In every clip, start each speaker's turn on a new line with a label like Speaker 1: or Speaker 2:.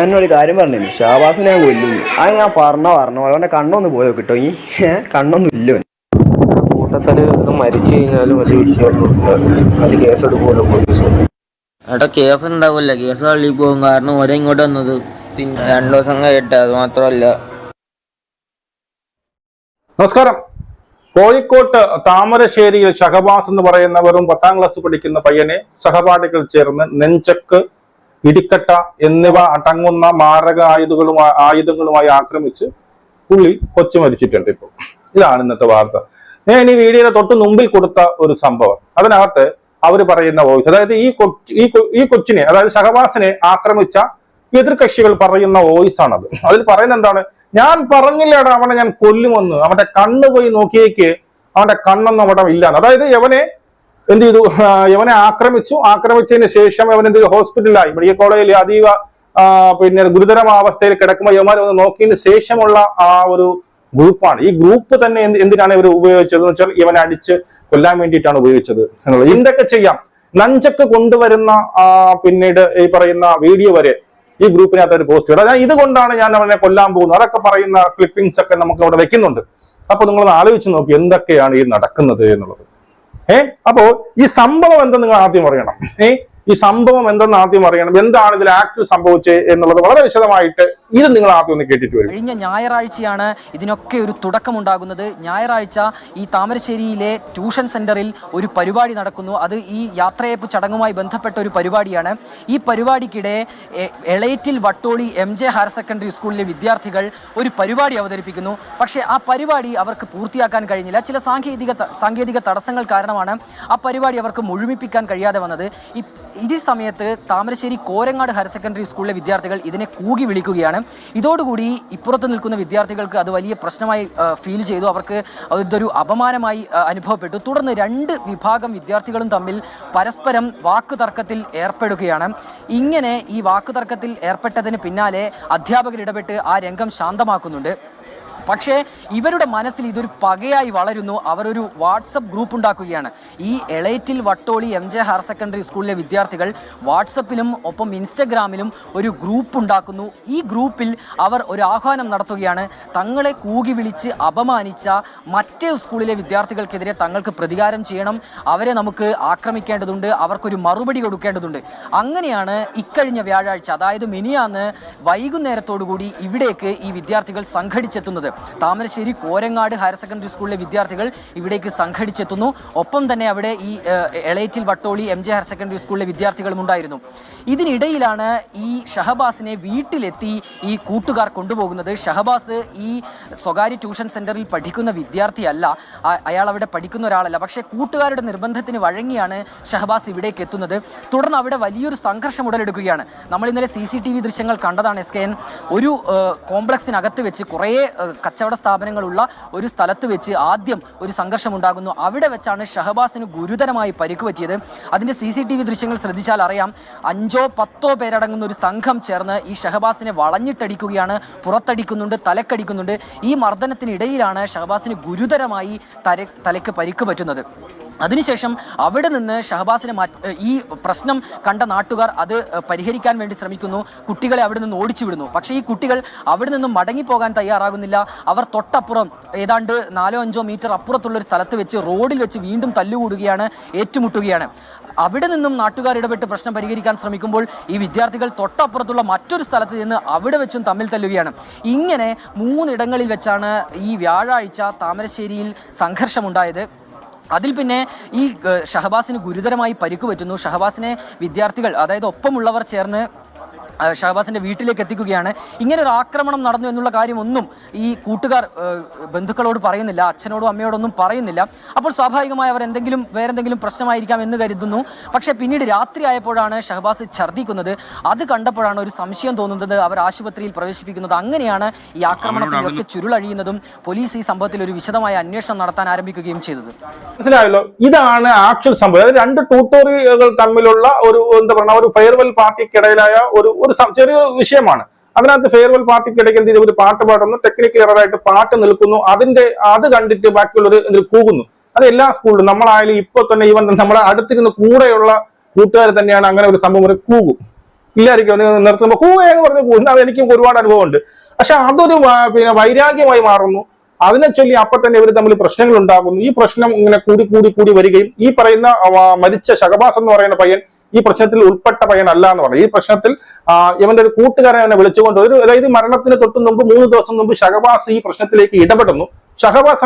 Speaker 1: ഞാൻ എന്നോട് കാര്യം പറഞ്ഞു ഷാബാസിനെ ഞാൻ കൊല്ലുന്നു. അത് ഞാൻ പറഞ്ഞ പറഞ്ഞ പോലെ. അവന്റെ കണ്ണൊന്ന് പോയോ കിട്ടോ ഈ കണ്ണൊന്നും ഇല്ല അവന്.
Speaker 2: കൂട്ടത്തിൽ ഒന്ന് മരിച്ചു കഴിഞ്ഞാലും വലിയ വിഷയമൊന്നും അത് കേസെടുക്കുമല്ലോ പോലീസ്.
Speaker 3: എടാ കേസ് ഉണ്ടാവില്ല. കേസ് തള്ളി പോകും. കാരണം ഒരേ ഇങ്ങോട്ട് വന്നത് പിന്നെ രണ്ടു ദിവസം കഴിയട്ടെ അത് മാത്രമല്ല.
Speaker 4: നമസ്കാരം. കോഴിക്കോട്ട് താമരശ്ശേരിയിൽ ഷഹബാസ് എന്ന് പറയുന്ന വെറും പത്താം ക്ലാസ് പഠിക്കുന്ന പയ്യനെ സഹപാഠികൾ ചേർന്ന് നെഞ്ചക്ക് ഇടിക്കട്ട എന്നിവ അടങ്ങുന്ന മാരക ആയുധങ്ങളുമായി ആയുധങ്ങളുമായി ആക്രമിച്ച് പുള്ളി കൊച്ചു മരിച്ചിട്ടുണ്ട് ഇപ്പോൾ ഇതാണ് ഇന്നത്തെ വാർത്ത. ഞാൻ ഈ വീഡിയോയുടെ തൊട്ട് മുമ്പിൽ കൊടുത്ത ഒരു സംഭവം. അതിനകത്ത് അവർ പറയുന്ന വോയിസ് അതായത് ഈ കൊച്ചി ഈ കൊച്ചിനെ അതായത് ഷഹബാസിനെ ആക്രമിച്ച എതിർകക്ഷികൾ പറയുന്ന വോയിസ് ആണത്. അതിൽ പറയുന്ന എന്താണ്? ഞാൻ പറഞ്ഞില്ലടാ അവനെ ഞാൻ കൊല്ലുമെന്ന്. അവന്റെ കണ്ണ് പോയി നോക്കിയേക്ക്. അവന്റെ കണ്ണൊന്നും അവിടെ ഇല്ലാന്ന്. അതായത് യവനെ എന്ത് ചെയ്തു? യവനെ ആക്രമിച്ചു. ആക്രമിച്ചതിന് ശേഷം അവൻ എന്ത് ചെയ്തു? ഹോസ്പിറ്റലിലായി. മെഡിക്കൽ കോളേജിൽ അതീവ പിന്നെ ഗുരുതരമായ അവസ്ഥയിൽ കിടക്കുമ്പോൾ യവന്മാരെ ഒന്ന് നോക്കിയതിന് ശേഷമുള്ള ആ ഒരു ഗ്രൂപ്പാണ്. ഈ ഗ്രൂപ്പ് തന്നെ എന്ത് എന്തിനാണ് ഇവർ ഉപയോഗിച്ചത്? എന്ന് വെച്ചാൽ ഇവനെ അടിച്ച് കൊല്ലാൻ വേണ്ടിയിട്ടാണ് ഉപയോഗിച്ചത് എന്നുള്ളത്. എന്തൊക്കെ ചെയ്യാം? നഞ്ചക്ക് കൊണ്ടുവരുന്ന പിന്നീട് ഈ പറയുന്ന വീഡിയോ വരെ ഈ ഗ്രൂപ്പിനകത്ത് ഒരു പോസ്റ്റ് ഇടും അതായത് ഇതുകൊണ്ടാണ് ഞാൻ അവനെ കൊല്ലാൻ പോകുന്നത്. അതൊക്കെ പറയുന്ന ക്ലിപ്പിംഗ്സ് ഒക്കെ നമുക്ക് അവിടെ വെക്കുന്നുണ്ട്. അപ്പൊ നിങ്ങളൊന്ന് ആലോചിച്ച് നോക്കി എന്തൊക്കെയാണ് ഈ നടക്കുന്നത് എന്നുള്ളത്. ഏ? അപ്പോ ഈ സംഭവം എന്തെന്ന് നിങ്ങൾ ആദ്യം അറിയണം. ഏ? ഈ സംഭവം എന്തെന്ന് ആദ്യം അറിയണം. എന്താണ് ഇതിൽ ആക്ച്വൽ സംഭവിച്ചത് എന്നുള്ളത് വളരെ വിശദമായിട്ട് ഇത് നിങ്ങൾ ആദ്യം ഒന്ന് കേട്ടിട്ട് വരും.
Speaker 5: കഴിഞ്ഞ ഞായറാഴ്ചയാണ് ഇതിനൊക്കെ ഒരു തുടക്കമുണ്ടാകുന്നത്. ഞായറാഴ്ച ഈ താമരശ്ശേരിയിലെ ട്യൂഷൻ സെന്ററിൽ ഒരു പരിപാടി നടക്കുന്നു. അത് ഈ യാത്രയപ്പ് ചടങ്ങുമായി ബന്ധപ്പെട്ട ഒരു പരിപാടിയാണ്. ഈ പരിപാടിക്കിടെ Elettil Vattoli M J higher secondary സ്കൂളിലെ വിദ്യാർത്ഥികൾ ഒരു പരിപാടി അവതരിപ്പിക്കുന്നു. പക്ഷേ ആ പരിപാടി അവർക്ക് പൂർത്തിയാക്കാൻ കഴിഞ്ഞില്ല. ചില സാങ്കേതിക സാങ്കേതിക തടസ്സങ്ങൾ കാരണമാണ് ആ പരിപാടി അവർക്ക് മുഴുമിപ്പിക്കാൻ കഴിയാതെ വന്നത്. ഈ സമയത്ത് താമരശ്ശേരി കോരങ്ങാട് ഹയർ സെക്കൻഡറി സ്കൂളിലെ വിദ്യാർത്ഥികൾ ഇതിനെ കൂകി വിളിക്കുകയാണ്. ഇതോടുകൂടി ഇപ്പുറത്ത് നിൽക്കുന്ന വിദ്യാർത്ഥികൾക്ക് അത് വലിയ പ്രശ്നമായി ഫീൽ ചെയ്തു. അവർക്ക് ഇതൊരു അപമാനമായി അനുഭവപ്പെട്ടു. തുടർന്ന് രണ്ട് വിഭാഗം വിദ്യാർത്ഥികളും തമ്മിൽ പരസ്പരം വാക്കുതർക്കത്തിൽ ഏർപ്പെടുകയാണ്. ഇങ്ങനെ ഈ വാക്കുതർക്കത്തിൽ ഏർപ്പെട്ടതിന് പിന്നാലെ അധ്യാപകർ ഇടപെട്ട് ആ രംഗം ശാന്തമാക്കുന്നുണ്ട്. പക്ഷേ ഇവരുടെ മനസ്സിൽ ഇതൊരു പകയായി വളരുന്നു. അവരൊരു വാട്സപ്പ് ഗ്രൂപ്പ് ഉണ്ടാക്കുകയാണ്. ഈ Elettil Vattoli M J higher secondary സ്കൂളിലെ വിദ്യാർത്ഥികൾ വാട്സപ്പിലും ഒപ്പം ഇൻസ്റ്റഗ്രാമിലും ഒരു ഗ്രൂപ്പ് ഉണ്ടാക്കുന്നു. ഈ ഗ്രൂപ്പിൽ അവർ ഒരു ആഹ്വാനം നടത്തുകയാണ്. തങ്ങളെ കൂകി വിളിച്ച് അപമാനിച്ച മറ്റേ സ്കൂളിലെ വിദ്യാർത്ഥികൾക്കെതിരെ തങ്ങൾക്ക് പ്രതികാരം ചെയ്യണം. അവരെ നമുക്ക് ആക്രമിക്കേണ്ടതുണ്ട്. അവർക്കൊരു മറുപടി കൊടുക്കേണ്ടതുണ്ട്. അങ്ങനെയാണ് ഇക്കഴിഞ്ഞ വ്യാഴാഴ്ച അതായത് മിനിയാന്ന് വൈകുന്നേരത്തോടുകൂടി ഇവിടേക്ക് ഈ വിദ്യാർത്ഥികൾ സംഘടിച്ചെത്തുന്നത്. താമരശ്ശേരി കോരങ്ങാട് ഹയർ സെക്കൻഡറി സ്കൂളിലെ വിദ്യാർത്ഥികൾ ഇവിടേക്ക് സംഘടിച്ചെത്തുന്നു. ഒപ്പം തന്നെ അവിടെ ഈ Elettil Vattoli M J higher secondary സ്കൂളിലെ വിദ്യാർത്ഥികളും ഉണ്ടായിരുന്നു. ഇതിനിടയിലാണ് ഈ ഷഹബാസിനെ വീട്ടിലെത്തി ഈ കൂട്ടുകാർ കൊണ്ടുപോകുന്നത്. ഷഹബാസ് ഈ സ്വകാര്യ ട്യൂഷൻ സെന്ററിൽ പഠിക്കുന്ന വിദ്യാർത്ഥിയല്ല. അയാൾ അവിടെ പഠിക്കുന്ന ഒരാളല്ല. പക്ഷേ കൂട്ടുകാരുടെ നിർബന്ധത്തിന് വഴങ്ങിയാണ് ഷഹബാസ് ഇവിടേക്ക് എത്തുന്നത്. തുടർന്ന് അവിടെ വലിയൊരു സംഘർഷം ഉടലെടുക്കുകയാണ്. നമ്മൾ ഇന്നലെ സി സി ടി വി ദൃശ്യങ്ങൾ കണ്ടതാണ് എസ് കെ എൻ. ഒരു കോംപ്ലക്സിനകത്ത് വെച്ച് കുറേ കച്ചവട സ്ഥാപനങ്ങളുള്ള ഒരു സ്ഥലത്ത് വെച്ച് ആദ്യം ഒരു സംഘർഷം ഉണ്ടാകുന്നു അവിടെ വെച്ചാണ് ഷഹബാസിന് ഗുരുതരമായി പരിക്ക് പറ്റിയത്. അതിന്റെ സി സി ടി വി ദൃശ്യങ്ങൾ ശ്രദ്ധിച്ചാൽ അറിയാം. അഞ്ചോ പത്തോ പേരടങ്ങുന്ന ഒരു സംഘം ചേർന്ന് ഈ ഷഹബാസിനെ വളഞ്ഞിട്ടടിക്കുകയാണ് പുറത്തടിക്കുന്നുണ്ട് തലക്കടിക്കുന്നുണ്ട്. ഈ മർദ്ദനത്തിനിടയിലാണ് ഷഹബാസിന് ഗുരുതരമായി തര തലയ്ക്ക് പരിക്ക് പറ്റുന്നത്. അതിനുശേഷം അവിടെ നിന്ന് ഷഹബാസിനെ ഈ പ്രശ്നം കണ്ട നാട്ടുകാർ അത് പരിഹരിക്കാൻ വേണ്ടി ശ്രമിക്കുന്നു. കുട്ടികളെ അവിടെ നിന്ന് ഓടിച്ചു വിടുന്നു. പക്ഷേ ഈ കുട്ടികൾ അവിടെ നിന്നും മടങ്ങിപ്പോകാൻ തയ്യാറാകുന്നില്ല. അവർ തൊട്ടപ്പുറം ഏതാണ്ട് നാലോ അഞ്ചോ മീറ്റർ അപ്പുറത്തുള്ളൊരു സ്ഥലത്ത് വെച്ച് റോഡിൽ വെച്ച് വീണ്ടും തല്ലുകൂടുകയാണ് ഏറ്റുമുട്ടുകയാണ്. അവിടെ നിന്നും നാട്ടുകാർ ഇടപെട്ട് പ്രശ്നം പരിഹരിക്കാൻ ശ്രമിക്കുമ്പോൾ ഈ വിദ്യാർത്ഥികൾ തൊട്ടപ്പുറത്തുള്ള മറ്റൊരു സ്ഥലത്ത് നിന്ന് അവിടെ വെച്ചും തമ്മിൽ തല്ലുകയാണ്. ഇങ്ങനെ മൂന്നിടങ്ങളിൽ വെച്ചാണ് ഈ വ്യാഴാഴ്ച താമരശ്ശേരിയിൽ സംഘർഷമുണ്ടായത്. അതിൽ പിന്നെ ഈ ഷഹബാസിന് ഗുരുതരമായി പരിക്ക് പറ്റുന്നു. ഷഹബാസിനെ വിദ്യാർത്ഥികൾ അതായത് ഒപ്പമുള്ളവർ ചേർന്ന് ഷഹബാസിന്റെ വീട്ടിലേക്ക് എത്തിക്കുകയാണ്. ഇങ്ങനെ ഒരു ആക്രമണം നടന്നു എന്നുള്ള കാര്യമൊന്നും ഈ കൂട്ടുകാർ ബന്ധുക്കളോട് പറയുന്നില്ല അച്ഛനോടും അമ്മയോടൊന്നും പറയുന്നില്ല. അപ്പോൾ സ്വാഭാവികമായി അവർ എന്തെങ്കിലും വേറെന്തെങ്കിലും പ്രശ്നമായിരിക്കാം എന്ന് കരുതുന്നു. പക്ഷേ പിന്നീട് രാത്രി ആയപ്പോഴാണ് ഷഹബാസ് ഛർദ്ദിക്കുന്നത്. അത് കണ്ടപ്പോഴാണ് ഒരു സംശയം തോന്നുന്നത്. അവർ ആശുപത്രിയിൽ പ്രവേശിപ്പിക്കുന്നത്. അങ്ങനെയാണ് ഈ ആക്രമണത്തിലൊക്കെ ചുരുളഴിയുന്നതും പോലീസ് ഈ സംഭവത്തിൽ ഒരു വിശദമായ അന്വേഷണം നടത്താൻ ആരംഭിക്കുകയും ചെയ്തത്.
Speaker 4: മനസ്സിലായല്ലോ? ഇതാണ് ആക്ച്വൽ സംഭവം. രണ്ട് ട്യൂട്ടോറിയലുകൾ തമ്മിലുള്ള ഒരു എന്താ പറയുക ഒരു ഫെയർവെൽ പാർട്ടിക്കിടയിലായ ഒരു ഒരു ചെറിയ വിഷയമാണ്. അതിനകത്ത് ഫെയർവെൽ പാർട്ടിക്ക് ഇടയ്ക്ക് എന്ത് ഒരു പാട്ട് പാടുന്നു. ടെക്നിക്കൽ എററായിട്ട് പാട്ട് നിൽക്കുന്നു. അതിന്റെ അത് കണ്ടിട്ട് ബാക്കിയുള്ളവർ ഇതിൽ കൂകുന്നു. അത് എല്ലാ സ്കൂളിലും നമ്മളായാലും ഇപ്പൊ തന്നെ ഈവൻ നമ്മളെ അടുത്തിരുന്ന് കൂടെയുള്ള കൂട്ടുകാർ തന്നെയാണ് അങ്ങനെ ഒരു സംഭവം ഒരു കൂകും. ഇല്ലായിരിക്കും. നിർത്തുമ്പോൾ കൂ എന്ന് പറഞ്ഞ് പോകുന്ന അത് എനിക്കും ഒരുപാട് അനുഭവമുണ്ട്. പക്ഷെ അതൊരു പിന്നെ വൈരാഗ്യമായി മാറുന്നു. അതിനെ ചൊല്ലി അപ്പൊ തന്നെ ഇവർ തമ്മിൽ പ്രശ്നങ്ങൾ ഉണ്ടാകുന്നു ഈ പ്രശ്നം ഇങ്ങനെ കൂടി കൂടി കൂടി വരികയും ഈ പറയുന്ന മരിച്ച ശകബാസ് എന്ന് പറയുന്ന പയ്യൻ ഈ പ്രശ്നത്തിൽ ഉൾപ്പെട്ട പയ്യനല്ല എന്ന് പറഞ്ഞു. ഈ പ്രശ്നത്തിൽ ഇവന്റെ ഒരു കൂട്ടുകാരൻ അവനെ വിളിച്ചുകൊണ്ട് ഒരു അതായത് മരണത്തിന് തൊട്ട് മുമ്പ് മൂന്ന് ദിവസം മുമ്പ് ഷഹബാസ് ഈ പ്രശ്നത്തിലേക്ക് ഇടപെടുന്നു.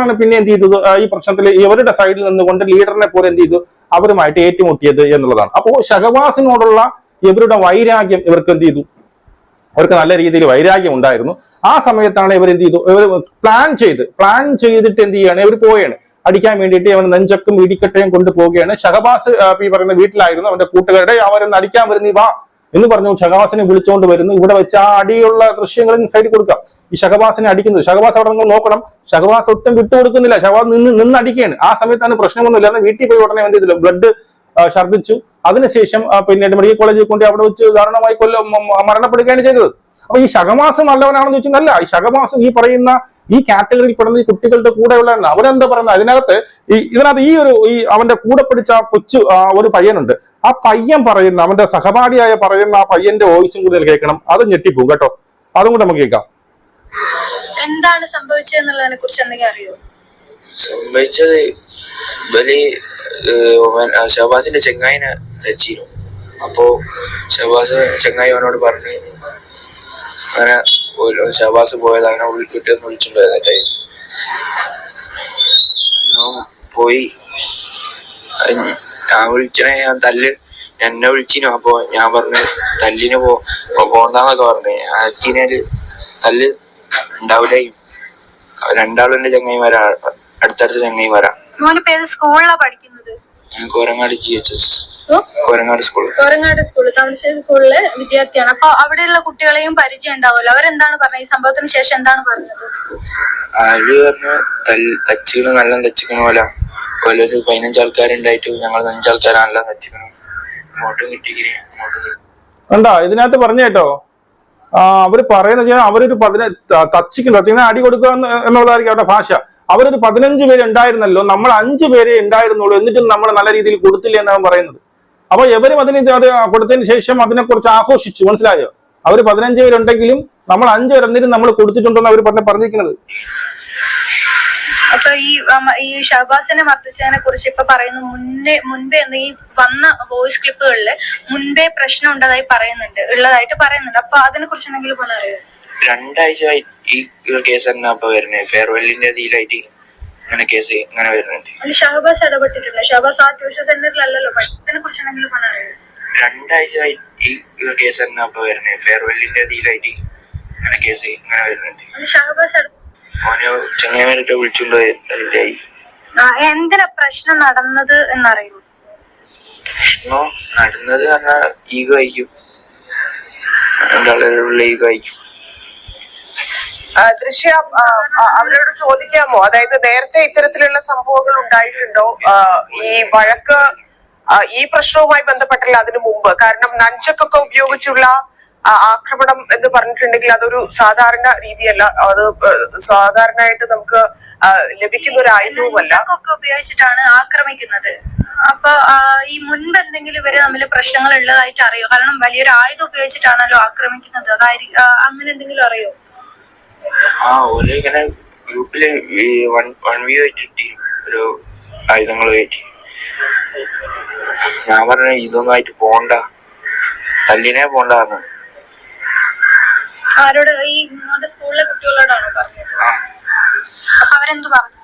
Speaker 4: ആണ് പിന്നെ എന്ത് ചെയ്തത്? ഈ പ്രശ്നത്തിൽ ഇവരുടെ സൈഡിൽ നിന്നുകൊണ്ട് ലീഡറിനെ പോലെ എന്ത് ചെയ്തു? അവരുമായിട്ട് ഏറ്റുമുട്ടിയത് എന്നുള്ളതാണ്. അപ്പോൾ ഷഹബാസിനോടുള്ള ഇവരുടെ വൈരാഗ്യം ഇവർക്ക് എന്ത് ചെയ്തു? അവർക്ക് നല്ല രീതിയിൽ വൈരാഗ്യം ഉണ്ടായിരുന്നു. ആ സമയത്താണ് ഇവർ എന്ത് ചെയ്തു? ഇവർ പ്ലാൻ ചെയ്ത് പ്ലാൻ ചെയ്തിട്ട് എന്ത് ചെയ്യാണ്? ഇവർ പോവുകയാണ് അടിക്കാൻ വേണ്ടിയിട്ട് അവൻ നെഞ്ചക്കും ഇടിക്കട്ടയും കൊണ്ടുപോവുകയാണ് ഷഹബാസ് ഈ പറയുന്ന വീട്ടിലായിരുന്നു അവന്റെ കൂട്ടുകാരുടെ. അവരൊന്ന് അടിക്കാൻ വരുന്നീ വാ എന്ന് പറഞ്ഞു ഷഹബാസിനെ വിളിച്ചുകൊണ്ട് വരുന്നു. ഇവിടെ വെച്ച് ആ അടിയുള്ള ദൃശ്യങ്ങൾ സൈഡിൽ കൊടുക്കാം. ഈ ഷഹബാസിനെ അടിക്കുന്നത് ഷഹബാസ് അവിടെ നിങ്ങൾ നോക്കണം. ഷഹബാസ് ഒട്ടും വിട്ടുകൊടുക്കുന്നില്ല ഷഹബാസ് നിന്ന് നിന്ന് അടിക്കുകയാണ്. ആ സമയത്താണ് പ്രശ്നമൊന്നുമില്ല. വീട്ടിൽ പോയി ഉടനെ എന്ത് ചെയ്തില്ല? ബ്ലഡ് ഛർദ്ദിച്ചു. അതിനുശേഷം പിന്നീട് മെഡിക്കൽ കോളേജിൽ കൊണ്ട് അവിടെ വെച്ച് ദാരുണമായി കൊല്ലം മരണപ്പെടുകയാണ് ചെയ്തത്. അപ്പൊ ഈ ശകമാസം നല്ലവനാണെന്ന് ചോദിച്ചാൽ അല്ല ഈ ശകമാസം ഈ പറയുന്ന ഈ കാറ്റഗറിയിൽ പെടുന്ന ഈ കുട്ടികളുടെ കൂടെയുള്ളതാണ് അവരെന്താ പറയുന്നത്? അതിനകത്ത് ഈ ഇതിനകത്ത് ഈ ഒരു ഈ അവന്റെ കൂടെ പിടിച്ച ആ കൊച്ചു ആ, ഒരു പയ്യനുണ്ട്. ആ പയ്യൻ പറയുന്ന അവന്റെ സഹപാഠിയായ പറയുന്ന ആ പയ്യന്റെ വോയിസും കൂടുതൽ കേൾക്കണം. അത് ഞെട്ടിപ്പോകും കേട്ടോ. അതും കൂടെ നമുക്ക് കേൾക്കാം.
Speaker 6: എന്താണ് സംഭവിച്ചതെന്നുള്ളതിനെ കുറിച്ച് എന്തെങ്കിലും അറിയോ?
Speaker 7: സംഭവിച്ചത് ഇവൽ ഷഹബാസിന്റെ ചെങ്ങായിനെ തച്ചിരുന്നു. അപ്പോ ഷഹബാസ് ചെങ്ങായി അവനോട് പറഞ്ഞ് അങ്ങനെ ഷഹബാസ് പോയത് അങ്ങനെ ഉള്ളിൽ കിട്ടിയെന്ന് ടൈം പോയി. ഞാൻ വിളിച്ചണേ ഞാൻ തല്ല് എന്നെ വിളിച്ചിനു. അപ്പൊ ഞാൻ പറഞ്ഞു തല്ലിന് പോ പോന്നാന്നൊക്കെ പറഞ്ഞു. അതിനൊരു തല്ല് ഉണ്ടാവില്ലേയും രണ്ടാളും എന്റെ ചങ്ങായിമാരാ അടുത്തടുത്ത ചങ്ങായിമാരാ.
Speaker 6: സ്കൂളിലാണ് പഠിക്കുന്നത്
Speaker 7: ഞാൻ Korangad G H S Korangad school
Speaker 6: Korangad സ്കൂളിൽ താമരശ്ശേരി സ്കൂളിലെ വിദ്യാർത്ഥിയാണ്. അപ്പൊ അവിടെയുള്ള കുട്ടികളെയും പരിചയം ഉണ്ടാവുമല്ലോ അവരെന്താണ് പറഞ്ഞത്? ഈ സംഭവത്തിന് ശേഷം എന്താണ് പറഞ്ഞത്?
Speaker 7: അവർ പറഞ്ഞ് തച്ചിക്കണ് നല്ല തച്ചിക്കണ പോലെ. ഒരു പതിനഞ്ച് ആൾക്കാരുണ്ടായിട്ട് ഞങ്ങൾ അഞ്ചാൾക്കാരെ നല്ല തച്ചിക്കണം. ഇങ്ങോട്ടും കിട്ടിക്കിന് അങ്ങോട്ടും
Speaker 4: കണ്ടാ ഇതിനകത്ത് പറഞ്ഞ കേട്ടോ. ആ അവർ പറയുന്ന വെച്ചാൽ അവരൊരു പതിനെ തച്ചിക്കുന്നു തച്ചിങ്ങനെ അടി കൊടുക്കുക എന്ന് എന്നുള്ളതായിരിക്കും അവരുടെ ഭാഷ. അവരൊരു പതിനഞ്ച് പേര് ഉണ്ടായിരുന്നല്ലോ നമ്മൾ അഞ്ചു പേരെ ഉണ്ടായിരുന്നുള്ളൂ എന്നിട്ടും നമ്മൾ നല്ല രീതിയിൽ കൊടുത്തില്ല എന്നാണ് പറയുന്നത്. അപ്പൊ എവരും അതിന് അത് കൊടുത്തതിന് ശേഷം അതിനെക്കുറിച്ച് ആഘോഷിച്ചു മനസ്സിലായോ? അവർ പതിനഞ്ച് പേരുണ്ടെങ്കിലും നമ്മൾ അഞ്ചു പേർ എന്നിട്ടും നമ്മൾ കൊടുത്തിട്ടുണ്ടെന്ന് അവർ പറഞ്ഞ പറഞ്ഞിരിക്കുന്നത്.
Speaker 6: അപ്പൊ ഈ ഈ ഷഹബാസിനെ മർദ്ദിച്ചതിനെ കുറിച്ച് ഇപ്പൊ പറയുന്നു മുന്നേ മുൻപേ എന്ത് ഈ വന്ന വോയിസ് ക്ലിപ്പുകളിൽ മുൻപേ പ്രശ്നം ഉണ്ടതായി പറയുന്നുണ്ട് ഉള്ളതായിട്ട് പറയുന്നുണ്ട്. അപ്പൊ അതിനെ കുറിച്ച് എന്തെങ്കിലും അറിയോ?
Speaker 7: രണ്ടാഴ്ച ഈ കേസ് തന്നെ അപ്പൊ വരുന്നത് ഫെയർവെല്ലിന്റെ ഇതിലായിട്ട് ഇങ്ങനെ കേസ് ഇങ്ങനെ വരുന്നുണ്ട്.
Speaker 6: അതിൽ ഷഹബാസ് ഇടപെട്ടിട്ടുണ്ട് ഷഹബാസ് ആ ട്യൂഷൻ സെന്ററിലല്ലല്ലോ പഠിത്തത്തിനെ കുറിച്ചാണെങ്കിലും
Speaker 7: രണ്ടാഴ്ച ഈ കേസ് തന്നെ അപ്പൊ വരുന്നത് ഫെയർവെല്ലിന്റെ ഇതിലായിട്ട് ഇങ്ങനെ കേസ് ഇങ്ങനെ വരുന്നുണ്ട്.
Speaker 6: ഇട-
Speaker 7: ഓനെ ചങ്ങായിമാരൊക്കെ വിളിച്ചുകൊണ്ട് ഇതായി
Speaker 6: എന്തിനാ പ്രശ്നം നടന്നത് എന്നറിയോ
Speaker 7: പ്രശ്നോ നടന്നത് പറഞ്ഞാൽ ഈഗോ ആയിരിക്കും. രണ്ടാളുള്ള ഈഗോ ആയിരിക്കും.
Speaker 8: ദൃശ്യ അവരോട് ചോദിക്കാമോ? അതായത് നേരത്തെ ഇത്തരത്തിലുള്ള സംഭവങ്ങൾ ഉണ്ടായിട്ടുണ്ടോ? ഈ വഴക്ക് ഈ പ്രശ്നവുമായി ബന്ധപ്പെട്ടല്ല അതിനു മുമ്പ്. കാരണം നഞ്ചക്കൊക്കെ ഉപയോഗിച്ചുള്ള ആക്രമണം എന്ന് പറഞ്ഞിട്ടുണ്ടെങ്കിൽ അതൊരു സാധാരണ രീതിയല്ല. അത് സാധാരണയായിട്ട് നമുക്ക് ലഭിക്കുന്ന ഒരു ആയുധവുമല്ല.
Speaker 6: ഉപയോഗിച്ചിട്ടാണ് ആക്രമിക്കുന്നത്. അപ്പൊ ഈ മുൻപ് എന്തെങ്കിലും ഇവർ തമ്മിൽ പ്രശ്നങ്ങൾ ഉള്ളതായിട്ട് അറിയോ? കാരണം വലിയൊരു ആയുധം ഉപയോഗിച്ചിട്ടാണല്ലോ ആക്രമിക്കുന്നത്. അതായിരിക്കും അങ്ങനെ എന്തെങ്കിലും അറിയോ?
Speaker 7: ആ ഓൽ ഇങ്ങനെ ഗ്രൂപ്പിൽ ഈ വൺ വൺ വ്യൂ ആയിട്ട് ഒരു ആയുധങ്ങൾ കയറ്റി. ഞാൻ പറഞ്ഞ ഇതൊന്നും ആയിട്ട് പോണ്ട. തല്ലിനെ പോണ്ട പറഞ്ഞു.
Speaker 6: ആരോട്? ഈ മോന്റെ സ്കൂളിലെ കുട്ടികളോടാണോ പറഞ്ഞത്?
Speaker 7: ആ.
Speaker 6: അപ്പൊ അവരെന്ത് പറഞ്ഞു?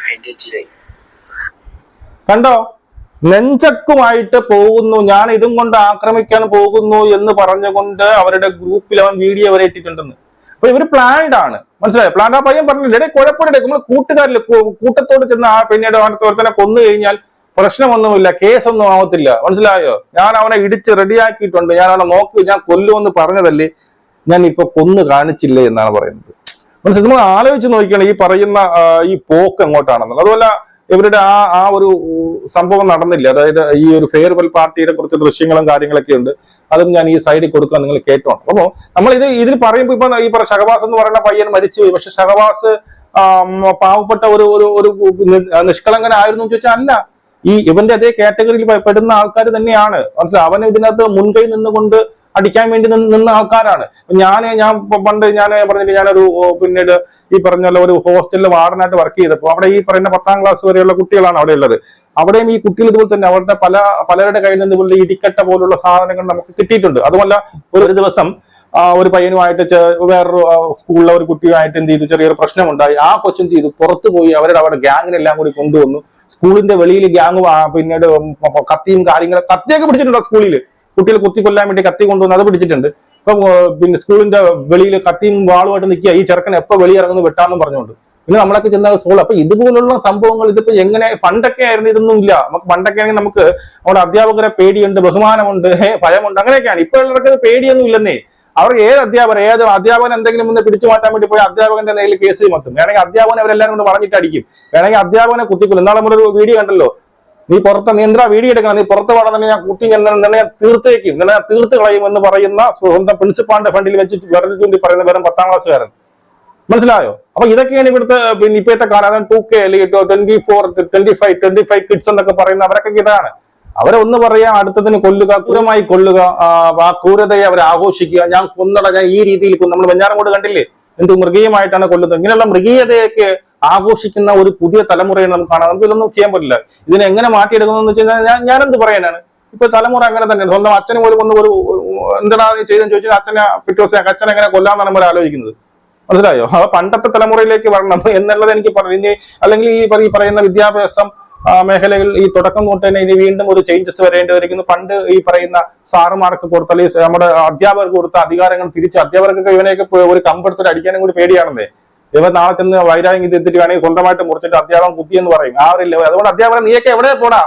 Speaker 7: അതിന്റെ ചിലായി
Speaker 4: കണ്ടോ? നെഞ്ചക്കുമായിട്ട് പോകുന്നു. ഞാൻ ഇതും കൊണ്ട് ആക്രമിക്കാൻ പോകുന്നു എന്ന് പറഞ്ഞുകൊണ്ട് അവരുടെ ഗ്രൂപ്പിൽ അവൻ വീഡിയോ വരെ ഇട്ടിട്ടുണ്ടെന്ന്. അപ്പൊ ഇവർ പ്ലാൻഡ് ആണ്. മനസ്സിലായോ? പ്ലാൻഡ് ആ പയ്യൻ പറഞ്ഞില്ല ഇടയിൽ കുഴപ്പമില്ല നമ്മൾ കൂട്ടുകാരിൽ കൂട്ടത്തോട് ചെന്ന് ആ പിന്നീട് ഒരുത്തനെ കൊന്നു കഴിഞ്ഞാൽ പ്രശ്നമൊന്നുമില്ല കേസൊന്നും ആവത്തില്ല. മനസ്സിലായോ? ഞാൻ അവനെ ഇടിച്ച് റെഡിയാക്കിയിട്ടുണ്ട് ഞാൻ അവനെ നോക്കി ഞാൻ കൊല്ലുമെന്ന് പറഞ്ഞതല്ലേ ഞാൻ ഇപ്പൊ കൊന്നു കാണിച്ചില്ലേ എന്നാണ് പറയുന്നത്. മനസ്സിലായി? നമ്മൾ ആലോചിച്ച് നോക്കിയാണ് ഈ പറയുന്ന ഈ പോക്ക് എങ്ങോട്ടാണെന്നുള്ളത്. അതുപോലെ ഇവരുടെ ആ ആ ഒരു സംഭവം നടന്നില്ല. അതായത് ഈ ഒരു ഫെയർവെൽ പാർട്ടിയുടെ കുറച്ച് ദൃശ്യങ്ങളും കാര്യങ്ങളൊക്കെ ഉണ്ട്. അതും ഞാൻ ഈ സൈഡിൽ കൊടുക്കാൻ നിങ്ങൾ കേട്ടോ അപ്പോൾ നമ്മൾ ഇത് ഇതിൽ പറയുമ്പോൾ ഇപ്പൊ ഈ പറ ഷഹബാസ് എന്ന് പറയുന്ന പയ്യൻ മരിച്ചു പക്ഷെ ഷഹബാസ് പാവപ്പെട്ട ഒരു ഒരു ഒരു നിഷ്കളങ്കനായിരുന്നു ചോദിച്ചാൽ അല്ല. ഈ ഇവന്റെ അതേ കാറ്റഗറിയിൽ പെടുന്ന ആൾക്കാർ തന്നെയാണ്. അവന് ഇതിനകത്ത് മുൻകൈ നിന്നുകൊണ്ട് അടിക്കാൻ വേണ്ടി നിന്ന് ആൾക്കാരാണ്. ഞാൻ ഞാൻ പണ്ട് ഞാൻ പറഞ്ഞിട്ട് ഞാനൊരു പിന്നീട് ഈ പറഞ്ഞ ഒരു ഹോസ്റ്റലിൽ വാർഡനായിട്ട് വർക്ക് ചെയ്തപ്പോൾ അവിടെ ഈ പറയുന്ന പത്താം ക്ലാസ് വരെയുള്ള കുട്ടികളാണ് അവിടെ ഉള്ളത്. അവിടെയും ഈ കുട്ടികൾ ഇതുപോലെ തന്നെ അവരുടെ പല പലരുടെ കയ്യിൽ നിന്ന് ഇതുപോലെ ഇടിക്കട്ട പോലുള്ള സാധനങ്ങൾ നമുക്ക് കിട്ടിയിട്ടുണ്ട്. അതുമല്ല ഒരു ദിവസം ഒരു പയ്യനുമായിട്ട് വേറൊരു സ്കൂളിലെ ഒരു കുട്ടിയുമായിട്ട് എന്ത് ചെയ്തു? ചെറിയൊരു പ്രശ്നമുണ്ടായി. ആ കൊച്ചും ചെയ്തു? പുറത്തു പോയി അവരുടെ അവരുടെ ഗ്യാങ്ങിനെല്ലാം കൂടി കൊണ്ടുവന്നു. സ്കൂളിന്റെ വെളിയിൽ ഗ്യാങ് പിന്നീട് കത്തിയും കാര്യങ്ങളും കത്തിയൊക്കെ പിടിച്ചിട്ടുണ്ട് സ്കൂളിൽ കുട്ടികൾ കുത്തി കൊല്ലാൻ വേണ്ടി കത്തി കൊണ്ടുവന്ന് അത് പിടിച്ചിട്ടുണ്ട്. ഇപ്പൊ പിന്നെ സ്കൂളിന്റെ വെളിയിൽ കത്തിയും വാളുമായിട്ട് നിൽക്കുക. ഈ ചെറുക്കൻ വെളി വെളിയിറങ്ങുന്നു വെട്ടാന്നും പറഞ്ഞുകൊണ്ട്. പിന്നെ നമ്മളൊക്കെ ചെന്ന സ്കൂൾ അപ്പൊ ഇതുപോലുള്ള സംഭവങ്ങൾ ഇതിപ്പോ എങ്ങനെ പണ്ടൊക്കെ ആയിരുന്നു ഇതൊന്നും ഇല്ല. നമുക്ക് പണ്ടൊക്കെ ആണെങ്കിൽ നമുക്ക് അവിടെ അധ്യാപകരെ പേടിയുണ്ട് ബഹുമാനമുണ്ട് ഭയമുണ്ട് അങ്ങനെയൊക്കെയാണ്. ഇപ്പൊ ഉള്ളവർക്ക് പേടിയൊന്നും ഇല്ലെന്നേ. അവർ ഏത് അധ്യാപകർ ഏത് അധ്യാപകൻ എന്തെങ്കിലും ഒന്ന് പിടിച്ചു മാറ്റാൻ വേണ്ടി പോയി അധ്യാപകന്റെ നേരിൽ കേസ് ചുമത്തും. വേണമെങ്കിൽ അധ്യാപകൻ അവരെല്ലാവരും കൊണ്ട് പറഞ്ഞിട്ട് അടിക്കും വേണമെങ്കിൽ അധ്യാപകനെ കുത്തിക്കൊല്ലും. നാളെ നമ്മളൊരു വീഡിയോ കണ്ടല്ലോ. നീ പുറത്ത് നീ എന്തിനാ വീഡിയോ എടുക്കണം? നീ പുറത്ത് പാടാൻ ഞാൻ കുത്തി ഞാൻ നിന്നെ ഞാൻ തീർത്തേക്കും. നിന്നെ ഞാൻ തീർത്ത് കളയും എന്ന് പറയുന്ന സ്വന്തം പ്രിൻസിപ്പാളിന്റെ ഫണ്ടിൽ വെച്ച് വിരൽ ചൂണ്ടി പറയുന്ന വെറും പത്താം ക്ലാസ്സുകാരൻ മനസ്സിലായോ? അപ്പൊ ഇതൊക്കെയാണ് ഇവിടുത്തെ പിന്നെ ഇപ്പോഴത്തെ കാലം. ടു കെ അല്ലെങ്കിൽ twenty four twenty five twenty five kids എന്നൊക്കെ പറയുന്ന അവരൊക്കെ ഇതാണ്. അവരെ ഒന്ന് പറയാ അടുത്തതിന് കൊല്ലുക ക്രൂരമായി കൊല്ലുക ആ, ക്രൂരതയെ അവരെ ആഘോഷിക്കുക ഞാൻ കൊന്നട ഞാൻ ഈ രീതിയിൽ നമ്മൾ വെഞ്ഞാറങ്ങോട് കണ്ടില്ലേ? എന്ത് മൃഗീയമായിട്ടാണ് കൊല്ലുന്നത്? ഇങ്ങനെയുള്ള മൃഗീയതയൊക്കെ ആഘോഷിക്കുന്ന ഒരു പുതിയ തലമുറയെ നമുക്ക് കാണാം. നമുക്ക് ഇതൊന്നും ചെയ്യാൻ പറ്റില്ല. ഇതിനെ എങ്ങനെ മാറ്റിയെടുക്കുന്നതെന്ന് വെച്ച് കഴിഞ്ഞാൽ ഞാൻ ഞാനെന്ത് പറയാനാണ്? ഇപ്പൊ തലമുറ അങ്ങനെ തന്നെ സ്വന്തം അച്ഛന് പോലും ഒന്ന് ഒരു എന്താണ് നീ ചെയ്തെന്ന് ചോദിച്ചാൽ അച്ഛനെ പിറ്റേ ദിവസം അച്ഛനെ എങ്ങനെ കൊല്ലാന്നാണ് നമ്മൾ ആലോചിക്കുന്നത്. മനസ്സിലായോ? അപ്പൊ പണ്ടത്തെ തലമുറയിലേക്ക് വരണം എന്നുള്ളത് എനിക്ക് പറഞ്ഞു. അല്ലെങ്കിൽ ഈ പറയുന്ന വിദ്യാഭ്യാസം ആ, മേഖലയിൽ ഈ തുടക്കം തൊട്ട് തന്നെ ഇനി വീണ്ടും ഒരു ചേഞ്ചസ് വരേണ്ടി വരുന്നു പണ്ട് ഈ പറയുന്ന സാറുമാർക്ക് കൊടുത്ത അല്ലെങ്കിൽ നമ്മുടെ അധ്യാപകർക്ക് കൊടുത്ത അധികാരങ്ങൾ തിരിച്ച് അധ്യാപകർക്കൊക്കെ ഇവനെയൊക്കെ ഒരു കമ്പെടുത്ത് അടിക്കാനും കൂടി പേടിയാണെന്നേ. ഇവ നാളെ ചെന്ന് വൈരാഗ്യം എത്തിയിട്ട് വേണമെങ്കിൽ സ്വന്തമായിട്ട് മുറിച്ചിട്ട് അധ്യാപകൻ കുത്തി എന്ന് പറയും. ആ ഒരു ലെവൽ. അതുകൊണ്ട് അധ്യാപകൻ നീയൊക്കെ എവിടെ പോടാ?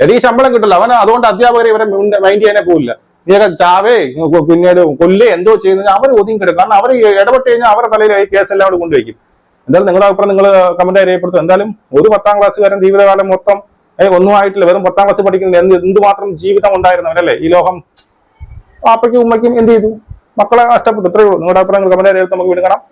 Speaker 4: എടീ ശമ്പളം കിട്ടില്ല അവൻ അതുകൊണ്ട് അധ്യാപകരെ ഇവരെ മൈൻഡ് ചെയ്യാനേ പോകില്ല നീയൊക്കെ ചാവേ പിന്നീട് കൊല്ലേ. എന്തോ ചെയ്യുന്നത് അവർ ഒതുങ്ങി കിടക്കും. കാരണം അവർ ഇടപെട്ട് കഴിഞ്ഞാൽ അവരുടെ തലയിൽ കേസെല്ലാം അവിടെ കൊണ്ടുവയ്ക്കും എന്തായാലും നിങ്ങളുടെ അഭിപ്രായം നിങ്ങൾ കമന്റ് രേഖപ്പെടുത്തും എന്തായാലും ഒരു പത്താം ക്ലാസ്സുകാരൻ ജീവിതകാലം മൊത്തം ഒന്നും ആയിട്ടില്ല. വെറും പത്താം ക്ലാസ് പഠിക്കുന്നില്ല എന്ത് എന്തുമാത്രം ജീവിതം ഉണ്ടായിരുന്നവരല്ലേ? ഈ ലോകം പാപ്പയ്ക്കും ഉമ്മയ്ക്കും എന്ത് ചെയ്തു? മക്കളെ നഷ്ടപ്പെട്ടു ഇത്രയേ ഉള്ളൂ. നിങ്ങളുടെ അഭിപ്രായങ്ങൾ കമന്റ് രേഖപ്പെടുത്ത് നമുക്ക് വീണ്ടും കാണാം.